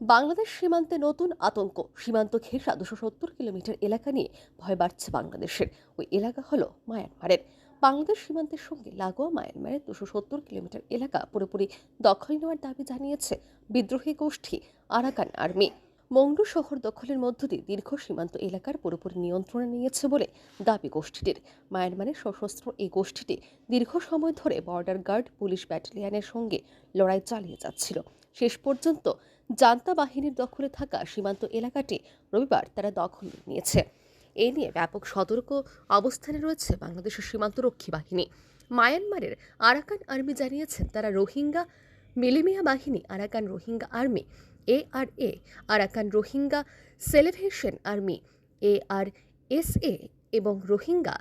বাংলাদেশ সীমান্তে নতুন আতঙ্ক। সীমান্ত ঘেঁষা দুশো সত্তর কিলোমিটার এলাকা নিয়ে ভয় বাড়ছে বাংলাদেশের। ওই এলাকা হলো মায়ানমারের। বাংলাদেশ সীমান্তের সঙ্গে লাগোয়া মায়ানমারের দুশো সত্তর কিলোমিটার এলাকা পুরোপুরি দখল নেওয়ার দাবি জানিয়েছে বিদ্রোহী গোষ্ঠী আরাকান আর্মি। মংডু শহর দখলের মধ্য দিয়ে দীর্ঘ সীমান্ত এলাকার পুরোপুরি নিয়ন্ত্রণে নিয়েছে বলে দাবি গোষ্ঠীটির। মায়ানমারের সশস্ত্র এই গোষ্ঠীটি দীর্ঘ সময় ধরে বর্ডার গার্ড পুলিশ ব্যাটালিয়নের সঙ্গে লড়াই চালিয়ে যাচ্ছিল। শেষ পর্যন্ত জান্তা বাহিনীর দখলে থাকা সীমান্ত এলাকাটি রবিবার তারা দখল নিয়েছে। এ নিয়ে ব্যাপক সতর্ক অবস্থানে রয়েছে বাংলাদেশের সীমান্তরক্ষী বাহিনী। মায়ানমারের আরাকান আর্মি জানিয়েছেন, তারা রোহিঙ্গা মিলিমিয়া বাহিনী, Arakan Rohingya army, A R A, Arakan Rohingya salvation army, A R S A এবং Rohingya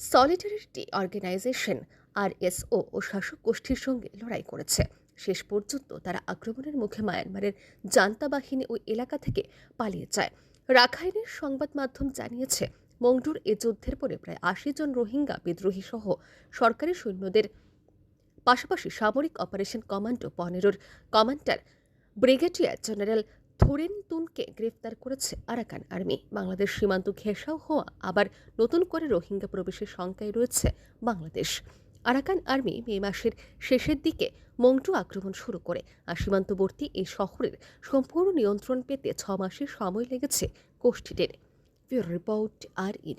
solidarity organisation, R S O ও শাসক গোষ্ঠীর সঙ্গে লড়াই করেছে। শেষ পর্যন্ত তারা আক্রমণের মুখে মায়ানমারের জান্তা বাহিনী ওই এলাকা থেকে পালিয়ে যায়। রাখাইনের সংবাদ মাধ্যম জানিয়েছে, মংডুর এ যুদ্ধের পরে প্রায় আশি জন রোহিঙ্গা বিদ্রোহী সহ সরকারি সৈন্যদের পাশাপাশি সামরিক অপারেশন কমান্ডো পনেরোর কমান্ডার ব্রিগেডিয়ার জেনারেল থোরেন তুনকে গ্রেফতার করেছে আরাকান আর্মি। বাংলাদেশ সীমান্ত ঘেঁষাও হওয়া আবার নতুন করে রোহিঙ্গা প্রবেশের শঙ্কায় রয়েছে বাংলাদেশ। আরাকান আর্মি মে মাসের শেষের দিকে মংটু আক্রমণ শুরু করে আর সীমান্তবর্তী এই শহরের সম্পূর্ণ নিয়ন্ত্রণ পেতে ছ মাসের সময় লেগেছে গোষ্ঠীটির রিপোর্ট আর ই